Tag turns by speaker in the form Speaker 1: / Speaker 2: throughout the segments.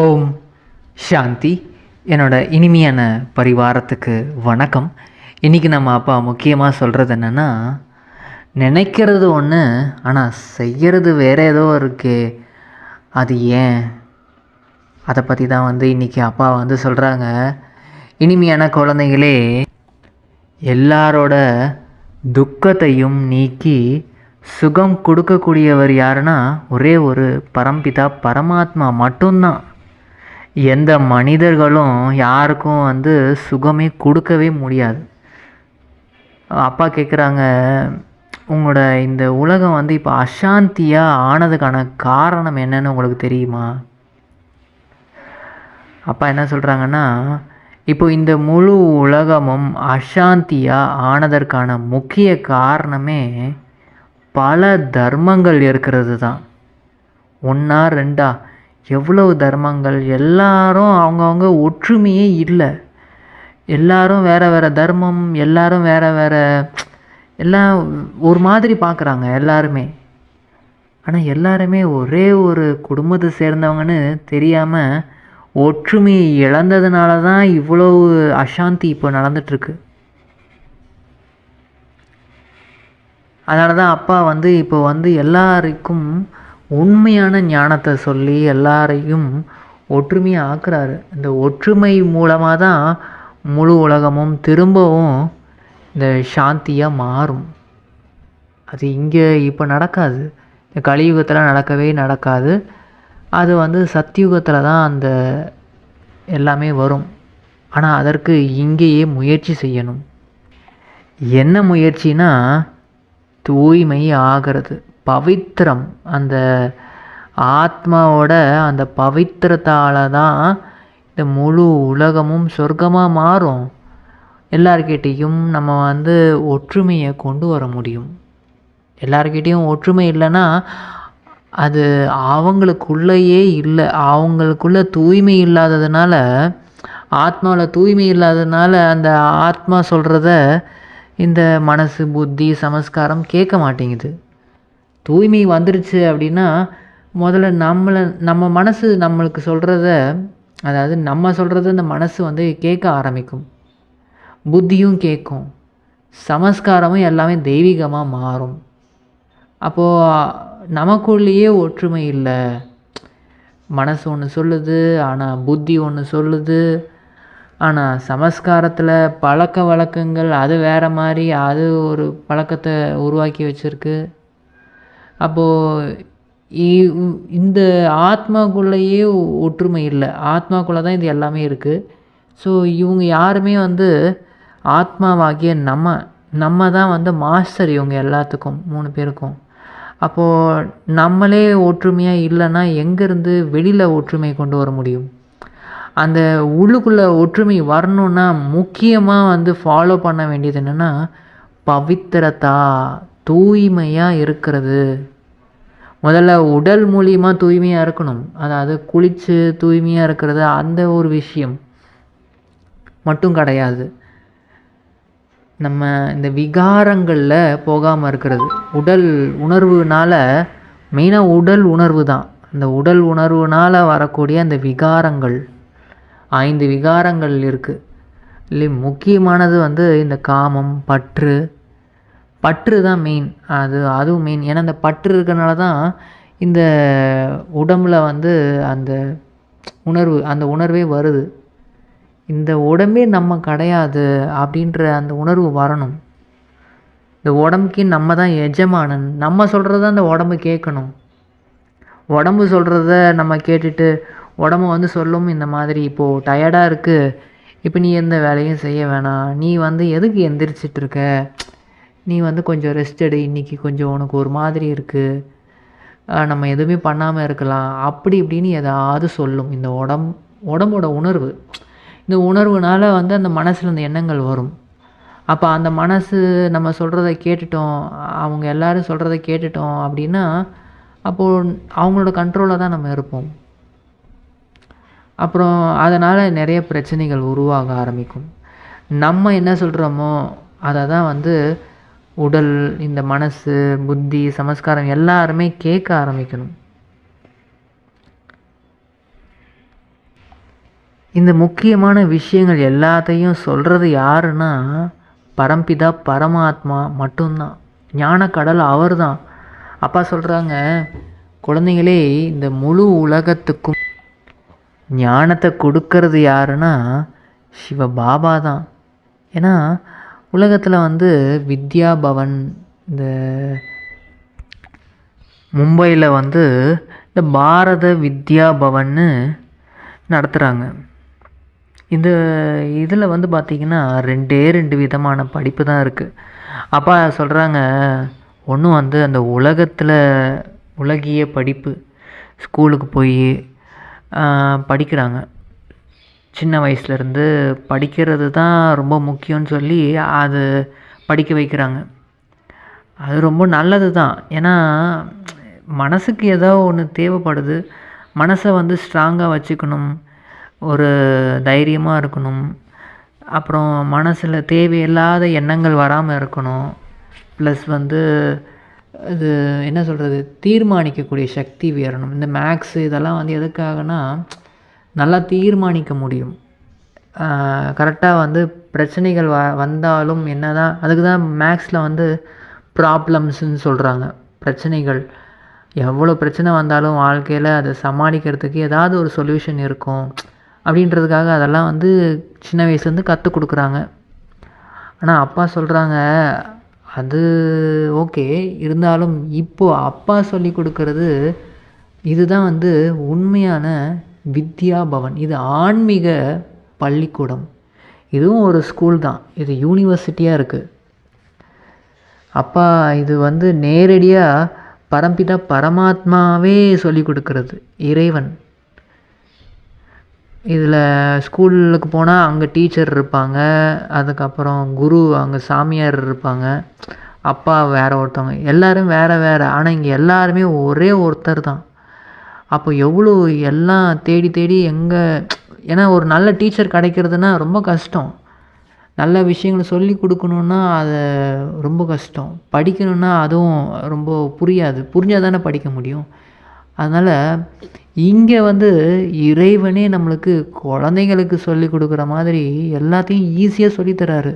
Speaker 1: ஓம் சாந்தி. என்னோட இனிமையான பரிவாரத்துக்கு வணக்கம். இன்றைக்கி நம்ம அப்பா முக்கியமாக சொல்கிறது என்னென்னா நினைக்கிறது ஒன்று ஆனால் செய்கிறது வேற ஏதோ இருக்கே. அது ஏன்? அதை பற்றி தான் வந்து இன்றைக்கி அப்பா வந்து சொல்கிறாங்க இனிமையான குழந்தைகளே எல்லாரோட துக்கத்தையும் நீக்கி சுகம் கொடுக்கக்கூடியவர் யாருன்னா ஒரே ஒரு பரம்பிதா பரமாத்மா மட்டும்தான். எந்த மனிதர்களும் யாருக்கும் வந்து சுகமே கொடுக்கவே முடியாது. அப்பா கேட்குறாங்க உங்களோட இந்த உலகம் வந்து இப்போ அசாந்தியாக ஆனதுக்கான காரணம் என்னன்னு உங்களுக்கு தெரியுமா? அப்பா என்ன சொல்கிறாங்கன்னா இப்போ இந்த முழு உலகமும் அசாந்தியாக ஆனதற்கான முக்கிய காரணமே பல தர்மங்கள் இருக்கிறது தான் ஒன்றா ரெண்டா எவ்வளவு தர்மங்கள்? எல்லாரும் அவங்கவுங்க ஒற்றுமையே இல்லை. எல்லாரும் வேறு வேறு தர்மம் எல்லாரும் வேறு வேறு எல்லாம் ஒரு மாதிரி பார்க்குறாங்க எல்லாருமே. ஆனால் எல்லாருமே ஒரே ஒரு குடும்பத்தை சேர்ந்தவங்கன்னு தெரியாமல் ஒற்றுமையை இழந்ததுனால தான் இவ்வளவு அசாந்தி இப்போ நடந்துட்டுருக்கு. அதனால தான் அப்பா வந்து இப்போ வந்து எல்லாருக்கும் உண்மையான ஞானத்தை சொல்லி எல்லாரையும் ஒற்றுமையாக ஆக்குறாரு இந்த ஒற்றுமை மூலமாக தான் முழு உலகமும் திரும்பவும் இந்த சாந்தியாக மாறும். அது இங்கே இப்போ நடக்காது. இந்த கலியுகத்தில் நடக்கவே நடக்காது. அது வந்து சத்தியுகத்தில் தான் அந்த எல்லாமே வரும். ஆனால் அதற்கு இங்கேயே முயற்சி செய்யணும். என்ன முயற்சினா தூய்மை ஆகிறது. பவித்திரம் அந்த ஆத்மாவோட அந்த பவித்திரத்தால் தான் இந்த முழு உலகமும் சொர்க்கமாக மாறும். எல்லார்கிட்டேயும் நம்ம வந்து ஒற்றுமையை கொண்டு வர முடியும். எல்லார்கிட்டேயும் ஒற்றுமை இல்லைன்னா அது அவங்களுக்குள்ளேயே இல்லை. அவங்களுக்குள்ள தூய்மை இல்லாததுனால ஆத்மாவில் தூய்மை இல்லாததுனால அந்த ஆத்மா சொல்கிறத இந்த மனசு புத்தி சமஸ்காரம் கேட்க மாட்டேங்குது. தூய்மை வந்துருச்சு அப்படின்னா முதல்ல நம்மளை நம்ம மனசு நம்மளுக்கு சொல்கிறத அதாவது நம்ம சொல்கிறத அந்த மனசு வந்து கேட்க ஆரம்பிக்கும். புத்தியும் கேட்கும். சமஸ்காரமும் எல்லாமே தெய்வீகமாக மாறும். அப்போது நமக்குள்ளேயே ஒற்றுமை இல்லை. மனசு ஒன்று சொல்லுது ஆனால் புத்தி ஒன்று சொல்லுது. ஆனால் சமஸ்காரத்தில் பழக்க வழக்கங்கள் அது வேறு மாதிரி அது ஒரு பழக்கத்தை உருவாக்கி வச்சுருக்கு. அப்போது இந்த ஆத்மாக்குள்ளேயே ஒற்றுமை இல்லை. ஆத்மாக்குள்ளே தான் இது எல்லாமே இருக்குது ஸோ இவங்க யாருமே வந்து ஆத்மாவாகிய நம்ம நம்ம தான் வந்து மாஸ்டர் இவங்க எல்லாத்துக்கும் மூணு பேருக்கும். அப்போது நம்மளே ஒற்றுமையாக இல்லைன்னா எங்கேருந்து வெளியில் ஒற்றுமை கொண்டு வர முடியும்? அந்த உள்ளுக்குள்ளே ஒற்றுமை வரணுன்னா முக்கியமாக வந்து ஃபாலோ பண்ண வேண்டியது என்னென்னா பவித்திரத்தா தூய்மையாக இருக்கிறது. முதல்ல உடல் மூலியமாக தூய்மையாக இருக்கணும். அதாவது குளித்து தூய்மையாக இருக்கிறது அந்த ஒரு விஷயம் மட்டும் கிடையாது. நம்ம இந்த விகாரங்களில் போகாமல் இருக்கிறது. உடல் உணர்வுனால் மெயினாக உடல் உணர்வு தான். அந்த உடல் உணர்வுனால் வரக்கூடிய அந்த விகாரங்கள் ஐந்து விகாரங்கள் இருக்குது இல்லை முக்கியமானது வந்து இந்த காமம் பற்று பற்று தான் மெயின் அது அதுவும் மெயின் ஏன்னா அந்த பற்று இருக்கிறனால தான் இந்த உடம்பில் வந்து அந்த உணர்வு அந்த உணர்வே வருது. இந்த உடம்பே நம்ம கிடையாது அப்படின்ற அந்த உணர்வு வரணும். இந்த உடம்புக்கு நம்ம தான் எஜமானன். நம்ம சொல்கிறத அந்த உடம்பு கேட்கணும். உடம்பு சொல்கிறத நம்ம கேட்டுட்டு உடம்பு வந்து சொல்லும் இந்த மாதிரி இப்போது டயர்டாக இருக்குது இப்போ நீ எந்த வேலையும் செய்ய வேணாம். நீ வந்து எதுக்கு எந்திரிச்சிட்டு இருக்க? நீ வந்து கொஞ்சம் ரெஸ்ட் எடு இன்றைக்கி கொஞ்சம் உனக்கு ஒரு மாதிரி இருக்குது நம்ம எதுவுமே பண்ணாமல் இருக்கலாம். அப்படி இப்படின்னு ஏதாவது சொல்லும். இந்த உடம் உடம்போட உணர்வு. இந்த உணர்வுனால் வந்து அந்த மனசில் இந்த எண்ணங்கள் வரும். அப்போ அந்த மனசு நம்ம சொல்கிறத கேட்டுட்டோம் அவங்க எல்லோரும் சொல்கிறத கேட்டுட்டோம் அப்படின்னா அப்போது அவங்களோட கண்ட்ரோலில் தான் நம்ம இருப்போம். அப்புறம் அதனால் நிறைய பிரச்சனைகள் உருவாக ஆரம்பிக்கும். நம்ம என்ன சொல்கிறோமோ அதை தான் வந்து உடல் இந்த மனசு புத்தி சமஸ்காரம் எல்லாருமே கேட்க ஆரம்பிக்கணும். இந்த முக்கியமான விஷயங்கள் எல்லாத்தையும் சொல்கிறது யாருன்னா பரம்பிதா பரமாத்மா மட்டும்தான். ஞானக்கடல் அவர் தான் அப்பா சொல்கிறாங்க குழந்தைங்களே இந்த முழு உலகத்துக்கும் ஞானத்தை கொடுக்கறது யாருன்னா சிவ பாபா தான் ஏன்னா உலகத்தில் வந்து வித்யா பவன் இந்த மும்பையில் வந்து இந்த பாரத வித்யா பவன்னு நடத்துகிறாங்க இந்த இதில் வந்து பார்த்திங்கன்னா ரெண்டே ரெண்டு விதமான படிப்பு தான் இருக்குது அப்பா சொல்கிறாங்க ஒன்றும் வந்து அந்த உலகத்தில் உலகிய படிப்பு ஸ்கூலுக்கு போய் படிக்கிறாங்க. சின்ன வயசுலேருந்து படிக்கிறது தான் ரொம்ப முக்கியம்னு சொல்லி அது படிக்க வைக்கிறாங்க. அது ரொம்ப நல்லது தான் ஏன்னா மனசுக்கு ஏதோ ஒன்று தேவைப்படுது. மனசை வந்து ஸ்ட்ராங்காக வச்சுக்கணும். ஒரு தைரியமாக இருக்கணும். அப்புறம் மனசில் தேவையில்லாத எண்ணங்கள் வராமல் இருக்கணும். ப்ளஸ் வந்து இது என்ன சொல்கிறது தீர்மானிக்கக்கூடிய சக்தி வேறணும் இந்த மேக்ஸு இதெல்லாம் வந்து எதுக்காகனா நல்லா தீர்மானிக்க முடியும். கரெக்டாக வந்து பிரச்சனைகள் வ வந்தாலும் என்ன தான் அதுக்கு தான் மேக்ஸில் வந்து ப்ராப்ளம்ஸ்னு சொல்கிறாங்க பிரச்சனைகள். எவ்வளோ பிரச்சனை வந்தாலும் வாழ்க்கையில் அதை சமாளிக்கிறதுக்கு ஏதாவது ஒரு சொல்யூஷன் இருக்கும். அப்படின்றதுக்காக அதெல்லாம் வந்து சின்ன வயசுலேருந்து கற்றுக் கொடுக்குறாங்க. ஆனால் அப்பா சொல்கிறாங்க அது ஓகே. இருந்தாலும் இப்போது அப்பா சொல்லி கொடுக்கறது இதுதான் வந்து உண்மையான வித்யா பவன் இது ஆன்மீக பள்ளிக்கூடம். இதுவும் ஒரு ஸ்கூல் தான். இது யூனிவர்சிட்டியாக இருக்குது அப்பா இது வந்து நேரடியாக பரம்பிதா பரமாத்மாவே சொல்லி கொடுக்கறது. இறைவன். இதில் ஸ்கூலுக்கு போனால் அங்கே டீச்சர் இருப்பாங்க. அதுக்கப்புறம் குரு அங்கே சாமியார் இருப்பாங்க. அப்பா வேறு ஒருத்தவங்க. எல்லோரும் வேறு வேறு. ஆனால் இங்கே எல்லாருமே ஒரே ஒருத்தர் தான். அப்போ எவ்வளோ எல்லாம் தேடி தேடி எங்கே ஏன்னா ஒரு நல்ல டீச்சர் கிடைக்கிறதுனா ரொம்ப கஷ்டம். நல்ல விஷயங்களை சொல்லி கொடுக்கணுன்னா அதை ரொம்ப கஷ்டம். படிக்கணுன்னா அதுவும் ரொம்ப புரியாது. புரிஞ்சால் தானே படிக்க முடியும். அதனால் இங்கே வந்து இறைவனே நம்மளுக்கு குழந்தைங்களுக்கு சொல்லி கொடுக்குற மாதிரி எல்லாத்தையும் ஈஸியாக சொல்லித்தராரு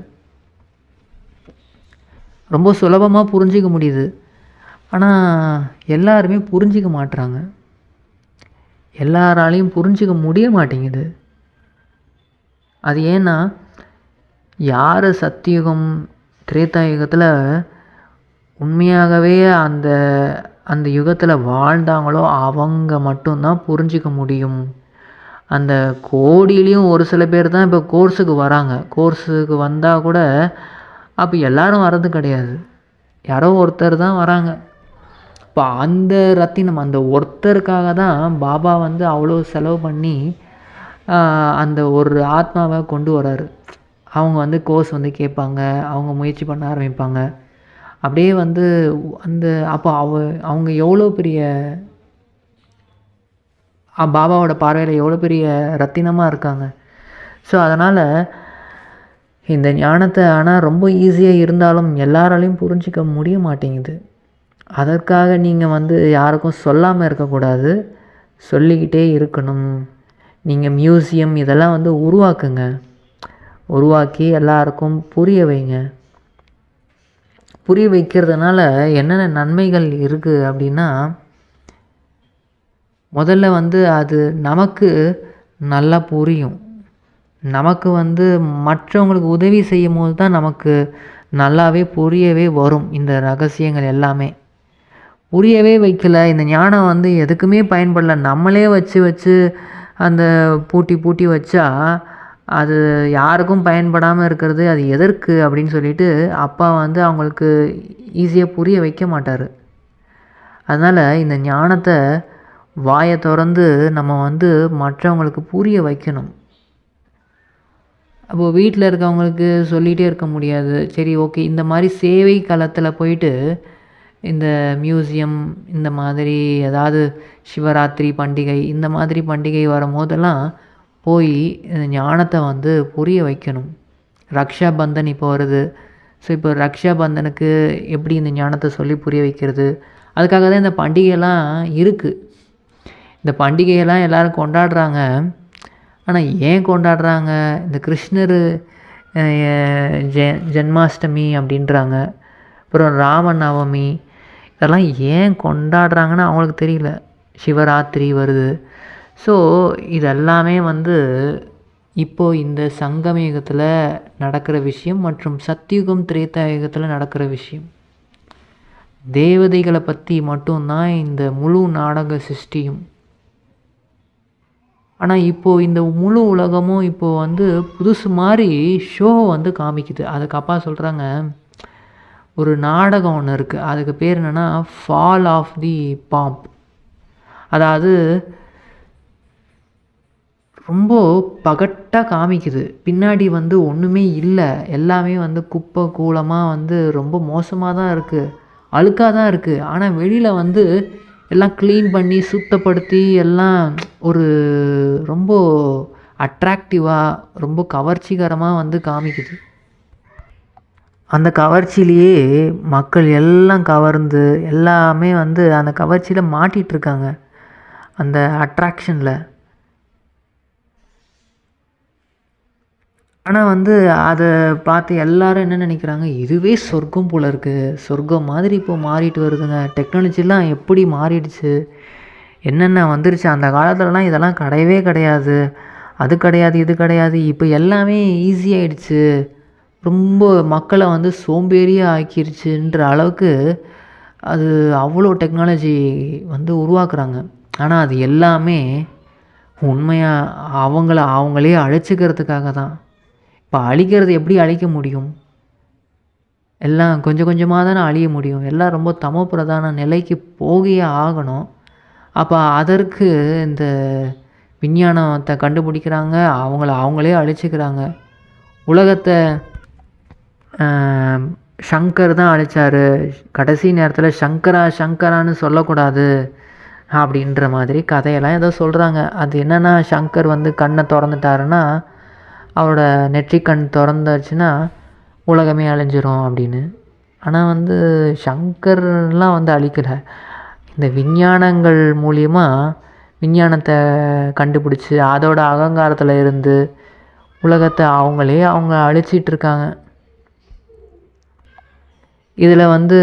Speaker 1: ரொம்ப சுலபமாக புரிஞ்சிக்க முடியுது. ஆனால் எல்லாருமே புரிஞ்சிக்க மாட்டுறாங்க எல்லாராலையும் புரிஞ்சிக்க முடிய மாட்டேங்குது. அது ஏன்னா யார் சத்தியுகம் திரேதாயுகத்தில் உண்மையாகவே அந்த அந்த யுகத்தில் வாழ்ந்தாங்களோ அவங்க மட்டும்தான் புரிஞ்சிக்க முடியும். அந்த கோடியிலையும் ஒரு சில பேர் தான் இப்போ கோர்ஸுக்கு வராங்க. கோர்ஸுக்கு வந்தால் கூட அப்போ எல்லோரும் வர்றது கிடையாது. யாரோ ஒருத்தர் தான் வராங்க. இப்போ அந்த ரத்தினம் அந்த ஒருத்தருக்காக தான் பாபா வந்து அவ்வளோ செலவு பண்ணி அந்த ஒரு ஆத்மாவை கொண்டு வராரு. அவங்க வந்து கோர்ஸ் வந்து கேட்பாங்க அவங்க முயற்சி பண்ண ஆரம்பிப்பாங்க. அப்படியே வந்து அந்த அப்போ அவ அவங்க எவ்வளோ பெரிய பாபாவோட பார்வையில் எவ்வளோ பெரிய ரத்தினமாக இருக்காங்க. ஸோ அதனால் இந்த ஞானத்தை ஆனால் ரொம்ப ஈஸியாக இருந்தாலும் எல்லாராலையும் புரிஞ்சிக்க முடிய மாட்டேங்குது. அதற்காக நீங்கள் வந்து யாருக்கும் சொல்லாமல் இருக்கக்கூடாது. சொல்லிக்கிட்டே இருக்கணும். நீங்கள் மியூசியம் இதெல்லாம் வந்து உருவாக்குங்க. உருவாக்கி எல்லாருக்கும் புரிய வைங்க. புரிய வைக்கிறதுனால என்னென்ன நன்மைகள் இருக்குது அப்படின்னா முதல்ல வந்து அது நமக்கு நல்லா புரியும். நமக்கு வந்து மற்றவங்களுக்கு உதவி செய்யும் போது தான் நமக்கு நல்லாவே புரியவே வரும். இந்த ரகசியங்கள் எல்லாமே. புரியவே வைக்கல. இந்த ஞானம் வந்து எதுக்குமே பயன்படல. நம்மளே வச்சு வச்சு அந்த பூட்டி பூட்டி வச்சா அது யாருக்கும் பயன்படாமல் இருக்கிறது அது எதற்கு அப்படின்னு சொல்லிட்டு அப்பா வந்து அவங்களுக்கு ஈஸியாக புரிய வைக்க மாட்டார். அதனால் இந்த ஞானத்தை வாயை திறந்து நம்ம வந்து மற்றவங்களுக்கு புரிய வைக்கணும். அப்போது வீட்டில் இருக்கவங்களுக்கு சொல்லிகிட்டே இருக்க முடியாது. சரி ஓகே இந்த மாதிரி சேவை களத்தில் போயிட்டு இந்த மியூசியம் இந்த மாதிரி ஏதாவது சிவராத்திரி பண்டிகை இந்த மாதிரி பண்டிகை வரும்போதெல்லாம் போய் இந்த ஞானத்தை வந்து புரிய வைக்கணும். ரக்ஷா பந்தன் இப்போ வருது. ஸோ இப்போ ரக்ஷா பந்தனுக்கு எப்படி இந்த ஞானத்தை சொல்லி புரிய வைக்கிறது? அதுக்காக தான் இந்த பண்டிகையெல்லாம் இருக்குது இந்த பண்டிகையெல்லாம் எல்லோரும் கொண்டாடுறாங்க. ஆனால் ஏன் கொண்டாடுறாங்க? இந்த கிருஷ்ணர் ஜெ ஜென்மாஷ்டமி அப்படின்றாங்க. அப்புறம் ராமநவமி இதெல்லாம் ஏன் கொண்டாடுறாங்கன்னு அவங்களுக்கு தெரியல. சிவராத்திரி வருது. ஸோ இதெல்லாமே வந்து இப்போது இந்த சங்கமயுகத்தில் நடக்கிற விஷயம் மற்றும் சத்தியுகம் திரேதாயுகத்தில் நடக்கிற விஷயம். தேவதைகளை பற்றி மட்டும்தான் இந்த முழு நாடக சிருஷ்டியும். ஆனால் இப்போது இந்த முழு உலகமும் இப்போது வந்து புதுசு மாதிரி ஷோ வந்து காமிக்குது. அதுக்கு அப்பா சொல்கிறாங்க ஒரு நாடகம் ஒன்று இருக்குது அதுக்கு பேர் என்னென்னா ஃபால் ஆஃப் தி பாம்ப் அதாவது ரொம்ப பகட்டாக காமிக்குது. பின்னாடி வந்து ஒன்றுமே இல்லை. எல்லாமே வந்து குப்பை கூலமாக வந்து ரொம்ப மோசமாக தான் இருக்குது அழுக்காக தான் இருக்குது ஆனால் வெளியில் வந்து எல்லாம் க்ளீன் பண்ணி சுத்தப்படுத்தி எல்லாம் ஒரு ரொம்ப அட்ராக்டிவாக ரொம்ப கவர்ச்சிகரமாக வந்து காமிக்குது. அந்த கவர்ச்சியிலேயே மக்கள் எல்லாம் கவர்ந்து எல்லாமே வந்து அந்த கவர்ச்சியில் மாட்டிகிட்ருக்காங்க அந்த அட்ராக்ஷனில் ஆனால் வந்து அதை பார்த்து எல்லாரும் என்ன நினைக்கிறாங்க? இதுவே சொர்க்கம் போல் இருக்குது சொர்க்கம் மாதிரி இப்போ மாறிட்டு வருதுங்க. டெக்னாலஜிலாம் எப்படி மாறிடுச்சு? என்னென்ன வந்துருச்சு? அந்த காலத்துலலாம் இதெல்லாம் கிடையவே கிடையாது. அது கிடையாது இது கிடையாது. இப்போ எல்லாமே ஈஸியாகிடுச்சு ரொம்ப மக்களை வந்து சோம்பேறியாக ஆக்கிருச்சுன்ற அளவுக்கு அது அவ்வளோ டெக்னாலஜி வந்து உருவாக்குறாங்க. ஆனால் அது எல்லாமே உண்மையாக அவங்கள அவங்களே அழைச்சிக்கிறதுக்காக தான். இப்போ அழிக்கிறது எப்படி அழிக்க முடியும்? எல்லாம் கொஞ்சம் கொஞ்சமாக தானே அழிய முடியும். எல்லாம் ரொம்ப தமோ பிரதான நிலைக்கு போகியே ஆகணும். அப்போ அதற்கு இந்த விஞ்ஞானத்தை கண்டுபிடிக்கிறாங்க. அவங்கள அவங்களே அழிச்சிக்கிறாங்க. உலகத்தை ஷங்கர் தான் அழிச்சார். கடைசி நேரத்தில் சங்கரா ஷங்கரான்னு சொல்லக்கூடாது அப்படின்ற மாதிரி கதையெல்லாம் ஏதோ சொல்கிறாங்க அது என்னென்னா சங்கர் வந்து கண்ணை திறந்துட்டாருன்னா அவரோட நெற்றிக்கண் திறந்துச்சுன்னா உலகமே அழிஞ்சிரும் அப்படின்னு. ஆனால் வந்து ஷங்கர்லாம் வந்து அழிக்கலை. இந்த விஞ்ஞானங்கள் மூலியமாக விஞ்ஞானத்தை கண்டுபிடிச்சி அதோட அகங்காரத்தில் இருந்து உலகத்தை அவங்களே அவங்க அழிச்சிட்ருக்காங்க இதில் வந்து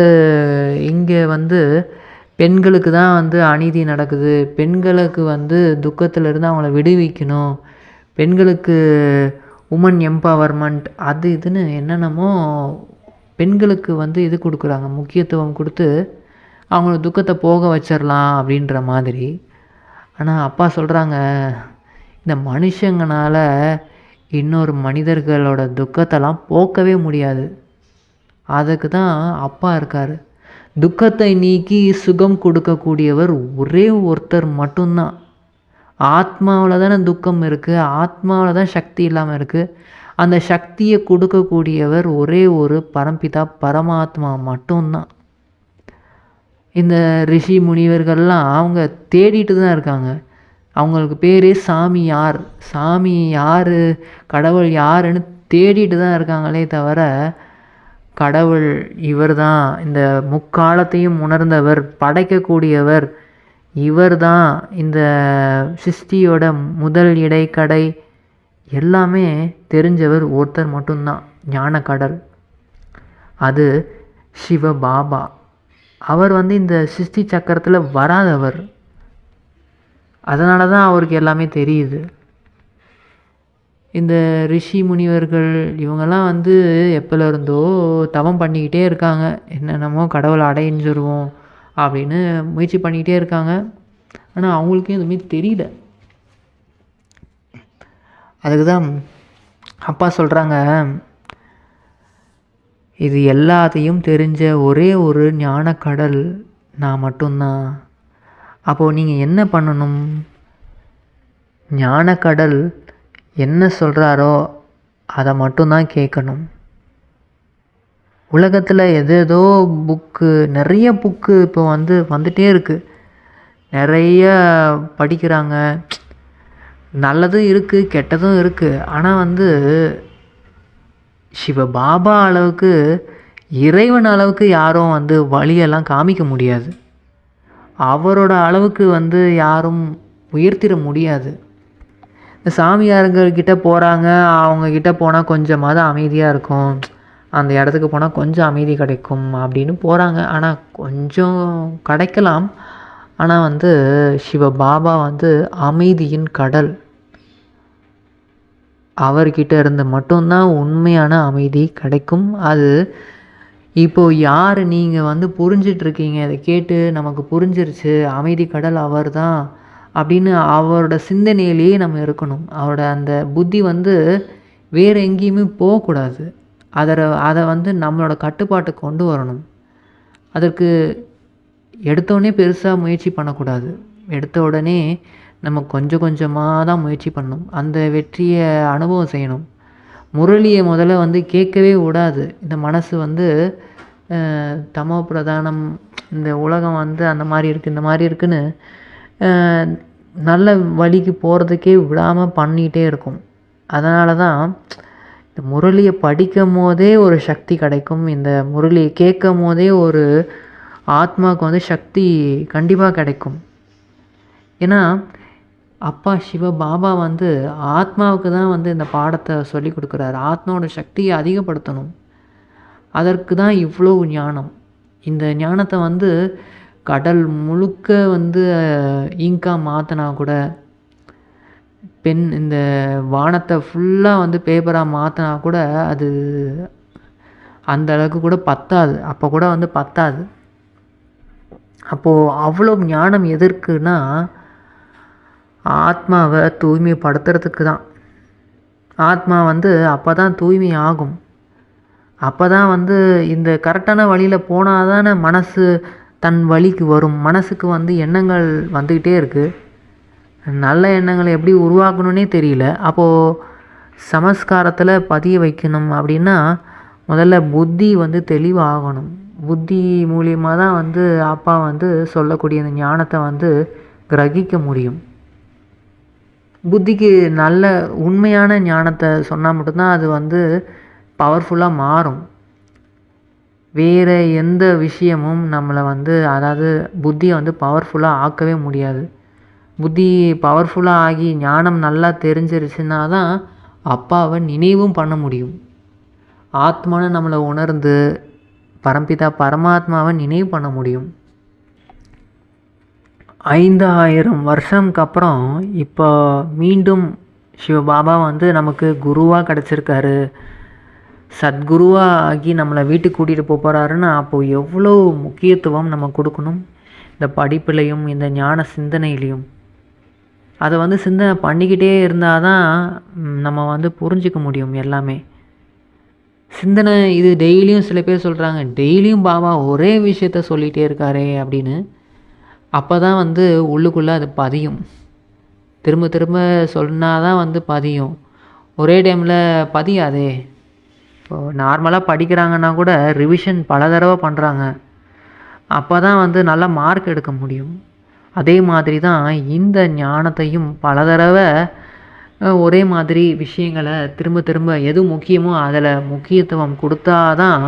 Speaker 1: இங்கே வந்து பெண்களுக்கு தான் வந்து அநீதி நடக்குது. பெண்களுக்கு வந்து துக்கத்திலிருந்து அவங்கள விடுவிக்கணும். பெண்களுக்கு உமன் எம்பவர்மெண்ட் அது இதுன்னு என்னென்னமோ பெண்களுக்கு வந்து இது கொடுக்குறாங்க. முக்கியத்துவம் கொடுத்து அவங்கள துக்கத்தை போக வச்சிடலாம் அப்படின்ற மாதிரி. ஆனால் அப்பா சொல்கிறாங்க இந்த மனுஷங்கனால் இன்னொரு மனிதர்களோட துக்கத்தெல்லாம் போக்கவே முடியாது. அதுக்கு தான் அப்பா இருக்கார். துக்கத்தை நீக்கி சுகம் கொடுக்கக்கூடியவர் ஒரே ஒருத்தர் மட்டும்தான். ஆத்மாவில் தானே துக்கம் இருக்குது ஆத்மாவில் தான் சக்தி இல்லாமல் இருக்குது அந்த சக்தியை கொடுக்கக்கூடியவர் ஒரே ஒரு பரம்பிதா பரமாத்மா மட்டும்தான். இந்த ரிஷி முனிவர்கள்லாம் அவங்க தேடிட்டு தான் இருக்காங்க. அவங்களுக்கு பேரே சாமி யார்? சாமி யார்? கடவுள் யாருன்னு தேடிட்டு தான் இருக்காங்களே தவிர கடவுள் இவர் தான் இந்த முக்காலத்தையும் உணர்ந்தவர் படைக்கக்கூடியவர் இவர் தான் இந்த சிருஷ்டியோட முதல் இடைக்கடை. எல்லாமே தெரிஞ்சவர் ஒருத்தர் மட்டும்தான் ஞானக்கடல். அது சிவ பாபா அவர் வந்து இந்த சிருஷ்டி சக்கரத்தில் வராதவர். அதனால தான் அவருக்கு எல்லாமே தெரியுது. இந்த ரிஷி முனிவர்கள் இவங்கெல்லாம் வந்து எப்போலேருந்தோ தவம் பண்ணிக்கிட்டே இருக்காங்க. என்னென்னமோ கடவுளை அடைஞ்சிருவோம் அப்படின்னு முயற்சி பண்ணிக்கிட்டே இருக்காங்க. ஆனால் அவங்களுக்கும் எதுவுமே தெரியல. அதுக்கு தான் அப்பா சொல்கிறாங்க இது எல்லாத்தையும் தெரிஞ்ச ஒரே ஒரு ஞானக்கடல் நான் மட்டும்தான். அப்போது நீங்கள் என்ன பண்ணணும்? ஞானக்கடல் என்ன சொல்கிறாரோ அதை மட்டும்தான் கேட்கணும். உலகத்தில் எது ஏதோ புக்கு நிறைய புக்கு இப்போ வந்து வந்துகிட்டே இருக்குது நிறைய படிக்கிறாங்க. நல்லதும் இருக்குது கெட்டதும் இருக்குது ஆனால் வந்து சிவபாபா அளவுக்கு இறைவன் அளவுக்கு யாரும் வந்து வழியெல்லாம் காமிக்க முடியாது. அவரோட அளவுக்கு வந்து யாரும் உயர்த்திட முடியாது. சாமியாருங்கக்கிட்ட போகிறாங்க அவங்கக்கிட்ட போனால் கொஞ்சமாவது அமைதியாக இருக்கும். அந்த இடத்துக்கு போனால் கொஞ்சம் அமைதி கிடைக்கும் அப்படின்னு போகிறாங்க ஆனால் கொஞ்சம் கிடைக்கலாம். ஆனால் வந்து சிவ பாபா வந்து அமைதியின் கடல். அவர்கிட்ட இருந்து மட்டும்தான் உண்மையான அமைதி கிடைக்கும். அது இப்போது யார் நீங்கள் வந்து புரிஞ்சிட்ருக்கீங்க இதை கேட்டு நமக்கு புரிஞ்சிருச்சு. அமைதி கடல் அவர் தான் அப்படின்னு அவரோட சிந்தனையிலேயே நம்ம இருக்கணும். அவரோட அந்த புத்தி வந்து வேறு எங்கேயுமே போகக்கூடாது. அதை அதை வந்து நம்மளோட கட்டுப்பாட்டை கொண்டு வரணும். அதற்கு எடுத்தோடனே பெருசாக முயற்சி பண்ணக்கூடாது. எடுத்த உடனே நம்ம கொஞ்சம் கொஞ்சமாக தான் முயற்சி பண்ணணும். அந்த வெற்றியை அனுபவம் செய்யணும். முரளியை முதல்ல வந்து கேட்கவே விடாது. இந்த மனசு வந்து தமோ பிரதானம் இந்த உலகம் வந்து அந்த மாதிரி இருக்குது இந்த மாதிரி இருக்குன்னு நல்ல வழிக்கு போகிறதுக்கே விடாமல் பண்ணிகிட்டே இருக்கும். அதனால தான் இந்த முரளியை படிக்கும் போதே ஒரு சக்தி கிடைக்கும். இந்த முரளியை கேட்கும் போதே ஒரு ஆத்மாவுக்கு வந்து சக்தி கண்டிப்பாக கிடைக்கும். ஏன்னா அப்பா சிவ பாபா வந்து ஆத்மாவுக்கு தான் வந்து இந்த பாடத்தை சொல்லி கொடுக்குறாரு. ஆத்மாவோட சக்தியை அதிகப்படுத்தணும். அதற்கு தான் இவ்வளோ ஞானம். இந்த ஞானத்தை வந்து கடல் முழுக்க வந்து இங்காக மாற்றினா கூட பென் இந்த வானத்தை ஃபுல்லாக வந்து பேப்பராக மாற்றினா கூட அது அந்த அளவுக்கு கூட பத்தாது. அப்போ கூட வந்து பத்தாது. அப்போது அவ்வளோ ஞானம் எதற்குன்னா ஆத்மாவை தூய்மைப்படுத்துறதுக்கு தான். ஆத்மா வந்து அப்போ தான் தூய்மை ஆகும். அப்போ தான் வந்து இந்த கரெக்டான வழியில் போனால் தானே மனசு தன் வழிக்கு வரும். மனசுக்கு வந்து எண்ணங்கள் வந்துக்கிட்டே இருக்குது நல்ல எண்ணங்களை எப்படி உருவாக்கணுன்னே தெரியல. அப்போது சமஸ்காரத்தில் பதிய வைக்கணும் அப்படின்னா முதல்ல புத்தி வந்து தெளிவாகணும். புத்தி மூலியமாக தான் வந்து அப்பா வந்து சொல்லக்கூடிய அந்த ஞானத்தை வந்து கிரகிக்க முடியும். புத்திக்கு நல்ல உண்மையான ஞானத்தை சொன்னால் மட்டும்தான் அது வந்து பவர்ஃபுல்லாக மாறும். வேறு எந்த விஷயமும் நம்மளை வந்து அதாவது புத்தியை வந்து பவர்ஃபுல்லாக ஆக்கவே முடியாது. புத்தி பவர்ஃபுல்லாக ஆகி ஞானம் நல்லா தெரிஞ்சிருச்சுன்னா தான் அப்பாவை நினைவும் பண்ண முடியும். ஆத்மானு நம்மளை உணர்ந்து பரம்பிதா பரமாத்மாவை நினைவு பண்ண முடியும். ஐந்தாயிரம் வருஷம்க்கு அப்புறம் இப்போ மீண்டும் சிவபாபா வந்து நமக்கு குருவாக கிடச்சிருக்காரு. சத்குருவாக ஆகி நம்மளை வீட்டுக்கு கூட்டிகிட்டு போக போகிறாருன்னா அப்போது எவ்வளோ முக்கியத்துவம் நம்ம கொடுக்கணும்? இந்த படிப்புலையும் இந்த ஞான சிந்தனையிலையும். அதை வந்து சிந்தனை பண்ணிக்கிட்டே இருந்தால் தான் நம்ம வந்து புரிஞ்சிக்க முடியும் எல்லாமே. சிந்தனை இது டெய்லியும் சில பேர் சொல்கிறாங்க டெய்லியும் பாபா ஒரே விஷயத்த சொல்லிகிட்டே இருக்காரே அப்படின்னு. அப்போ தான் வந்து உள்ளுக்குள்ளே அது பதியும். திரும்ப திரும்ப சொன்னால் தான் வந்து பதியும். ஒரே டைமில் பதியாதே. இப்போ நார்மலாக படிக்கிறாங்கன்னா கூட ரிவிஷன் பல தடவை பண்ணுறாங்க அப்போ தான் வந்து நல்ல மார்க் எடுக்க முடியும். அதே மாதிரி தான் இந்த ஞானத்தையும் பல தடவை ஒரே மாதிரி விஷயங்களை திரும்ப திரும்ப எது முக்கியமோ அதில் முக்கியத்துவம் கொடுத்தா தான்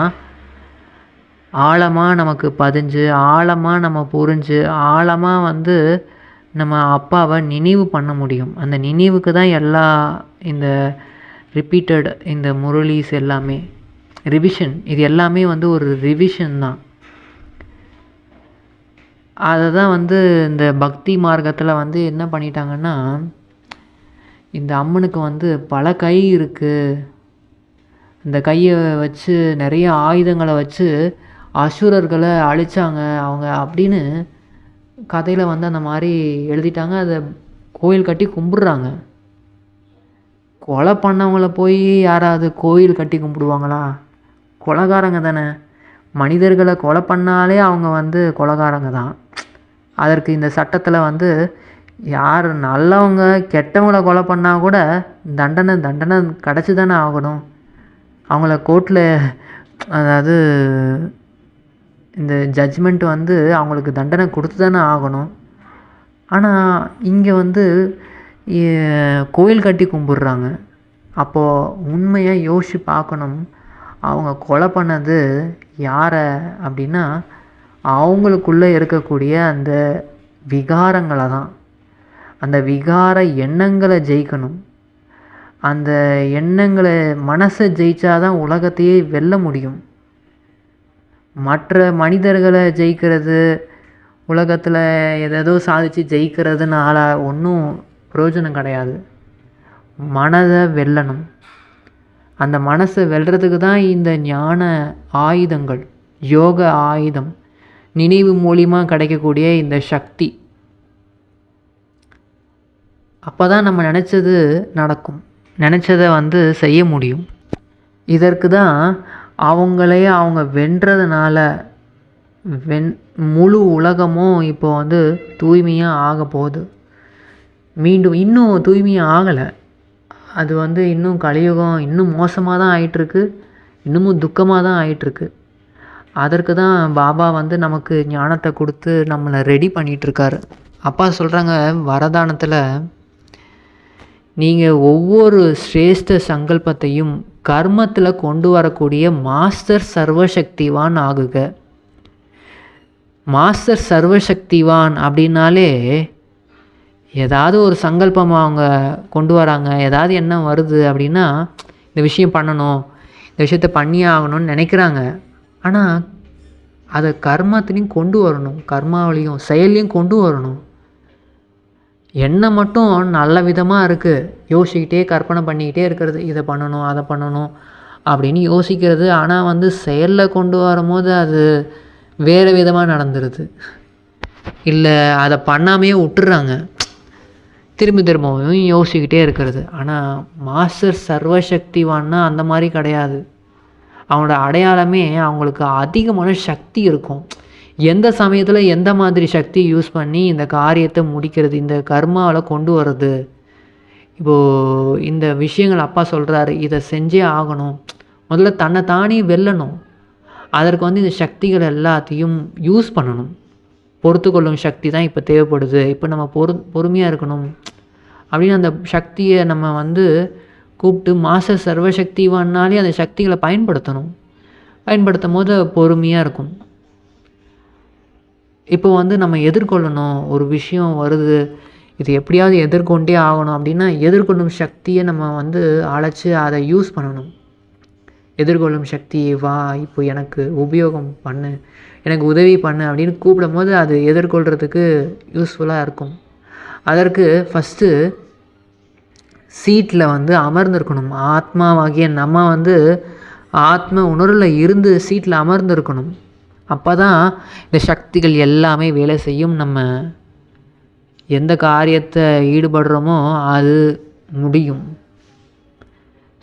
Speaker 1: ஆழமாக நமக்கு பதிஞ்சு ஆழமாக நம்ம புரிஞ்சு ஆழமாக வந்து நம்ம அப்பாவை நினைவு பண்ண முடியும். அந்த நினைவுக்கு தான் எல்லா இந்த ரிப்பீட்டட் இந்த முரளிஸ் எல்லாமே. ரிவிஷன் இது எல்லாமே வந்து ஒரு ரிவிஷன் தான். அதை தான் வந்து இந்த பக்தி மார்க்கத்தில் வந்து என்ன பண்ணிட்டாங்கன்னா இந்த அம்மனுக்கு வந்து பல கை இருக்குது இந்த கையை வச்சு நிறைய ஆயுதங்களை வச்சு அசுரர்களை அழித்தாங்க அவங்க அப்படின்னு கதையில் வந்து அந்த மாதிரி எழுதிட்டாங்க. அதை கோயில் கட்டி கும்பிட்றாங்க. கொலை பண்ணவங்கள போய் யாராவது கோயில் கட்டி கும்பிடுவாங்களா? கொலகாரங்க தானே. மனிதர்களை கொலை பண்ணாலே அவங்க வந்து கொலகாரங்க தான். அதற்கு இந்த சட்டத்தில் வந்து யார் நல்லவங்க கெட்டவங்கள கொலை பண்ணால் கூட தண்டனை தண்டனை கிடச்சி தானே ஆகணும். அவங்கள கோர்ட்டில் அதாவது இந்த ஜட்ஜ்மெண்ட் வந்து அவங்களுக்கு தண்டனை கொடுத்து தானே ஆகணும். ஆனால் இங்கே வந்து கோயில் கட்டி கும்பிட்றாங்க. அப்போது உண்மையாக யோசித்து பார்க்கணும். அவங்க கொலை பண்ணது யாரை அப்படின்னா அவங்களுக்குள்ளே இருக்கக்கூடிய அந்த விகாரங்களை தான். அந்த விகார எண்ணங்களை ஜெயிக்கணும். அந்த எண்ணங்களை மனசை ஜெயிச்சாதான் உலகத்தையே வெல்ல முடியும். மற்ற மனிதர்களை ஜெயிக்கிறது உலகத்தில் எதேதோ சாதித்து ஜெயிக்கிறதுனால ஒன்றும் பிரயோஜனம் கிடையாது. மனதை வெல்லணும். அந்த மனசை வெல்றதுக்கு தான் இந்த ஞான ஆயுதங்கள் யோக ஆயுதம் நினைவு மூலிமா கிடைக்கக்கூடிய இந்த சக்தி. அப்போ தான் நம்ம நினச்சது நடக்கும். நினச்சதை வந்து செய்ய முடியும். இதற்கு தான் அவங்களே அவங்க வென்றதுனால வென் முழு உலகமும் இப்போ வந்து தூய்மையாக ஆக போகுது. மீண்டும் இன்னும் தூய்மையாக ஆகலை. அது வந்து இன்னும் கலியுகம் இன்னும் மோசமாக தான் ஆயிட்டுருக்கு. இன்னமும் துக்கமாக தான் ஆயிட்டுருக்கு. அதற்கு தான் பாபா வந்து நமக்கு ஞானத்தை கொடுத்து நம்மளை ரெடி பண்ணிகிட்ருக்காரு அப்பா சொல்கிறாங்க வரதானத்தில் நீங்கள் ஒவ்வொரு சிரேஷ்ட சங்கல்பத்தையும் கர்மத்தில் கொண்டு வரக்கூடிய மாஸ்டர் சர்வசக்திவான் ஆகுக. மாஸ்டர் சர்வசக்திவான் அப்படின்னாலே ஏதாவது ஒரு சங்கல்பம் அவங்க கொண்டு வராங்க ஏதாவது எண்ணம் வருது அப்படின்னா இந்த விஷயம் பண்ணணும் இந்த விஷயத்த பண்ணியே ஆகணும்னு நினைக்கிறாங்க. ஆனால் அதை கர்மத்துலேயும் கொண்டு வரணும் கர்மாவிலையும் செயல்லையும் கொண்டு வரணும். எண்ணம் மட்டும் நல்ல விதமாக இருக்குது யோசிக்கிட்டே கற்பனை பண்ணிக்கிட்டே இருக்கிறது இதை பண்ணணும் அதை பண்ணணும் அப்படின்னு யோசிக்கிறது. ஆனால் வந்து செயலில் கொண்டு வரும்போது அது வேறு விதமாக நடந்துருது. இல்லை அதை பண்ணாமையே விட்டுறாங்க. திரும்பி திரும்பவும் யோசிக்கிட்டே இருக்கிறது. ஆனால் மாஸ்டர் சர்வசக்திவான்னா அந்த மாதிரி கிடையாது. அவனோட அடையாளமே அவங்களுக்கு அதிகமான சக்தி இருக்கும். எந்த சமயத்தில் எந்த மாதிரி சக்தி யூஸ் பண்ணி இந்த காரியத்தை முடிக்கிறது இந்த கர்மாவில் கொண்டு வர்றது? இப்போது இந்த விஷயங்கள் அப்பா சொல்கிறாரு இதை செஞ்சே ஆகணும். முதல்ல தன்னை தானே வெல்லணும். அதற்கு வந்து இந்த சக்திகள் எல்லாத்தையும் யூஸ் பண்ணணும். பொறுத்துக்கொள்ளும் சக்தி தான் இப்போ தேவைப்படுது. இப்போ நம்ம பொறு பொறுமையாக இருக்கணும். அப்படின்னு அந்த சக்தியை நம்ம வந்து கூப்பிட்டு மாச சர்வசக்திவான்னாலே அந்த சக்திகளை பயன்படுத்தணும். பயன்படுத்தும் போது பொறுமையாக இருக்கும். இப்போ வந்து நம்ம எதிர்கொள்ளணும். ஒரு விஷயம் வருது. இது எப்படியாவது எதிர்கொண்டே ஆகணும் அப்படின்னா எதிர்கொள்ளும் சக்தியை நம்ம வந்து அழைச்சி அதை யூஸ் பண்ணணும். எதிர்கொள்ளும் சக்தி வா இப்போ எனக்கு உபயோகம் பண்ணு. எனக்கு உதவி பண்ணு அப்படின்னு கூப்பிடும் போது அது எதிர்கொள்கிறதுக்கு யூஸ்ஃபுல்லாக இருக்கும். அதற்கு ஃபஸ்ட்டு சீட்டில் வந்து அமர்ந்திருக்கணும். ஆத்மாவாகிய நம்ம வந்து ஆத்ம உணர்வில் இருந்து சீட்டில் அமர்ந்திருக்கணும். அப்போ தான் இந்த சக்திகள் எல்லாமே வேலை செய்யும். நம்ம எந்த காரியத்தை ஈடுபடுறோமோ அது முடியும்.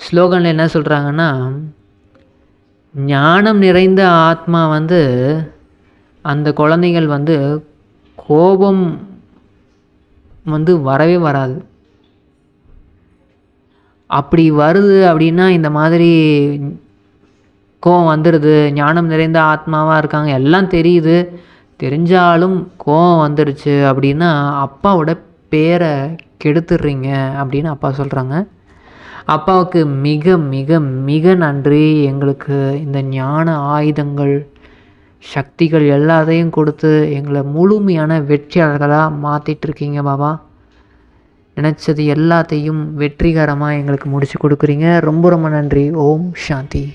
Speaker 1: ஸ்லோகனில் என்ன சொல்கிறாங்கன்னா ஞானம் நிறைந்த ஆத்மா வந்து அந்த குழந்தைகள் வந்து கோபம் வந்து வரவே வராது. அப்படி வருது அப்படின்னா இந்த மாதிரி கோவம் வந்துடுது ஞானம் நிறைந்த ஆத்மாவாக இருக்காங்க எல்லாம் தெரியுது. தெரிஞ்சாலும் கோவம் வந்துடுச்சு அப்படின்னா அப்பாவோட பேரை கெடுத்துடுறீங்க அப்படின்னு அப்பா சொல்கிறாங்க அப்பாவுக்கு மிக மிக மிக நன்றி. எங்களுக்கு இந்த ஞான ஆயுதங்கள் சக்திகள் எல்லாத்தையும் கொடுத்து எங்களை முழுமையான வெற்றியாளர்களாக மாற்றிட்டுருக்கீங்க பாபா. நினச்சது எல்லாத்தையும் வெற்றிகரமாக எங்களுக்கு முடிச்சு கொடுக்குறீங்க. ரொம்ப ரொம்ப நன்றி. ஓம் சாந்தி.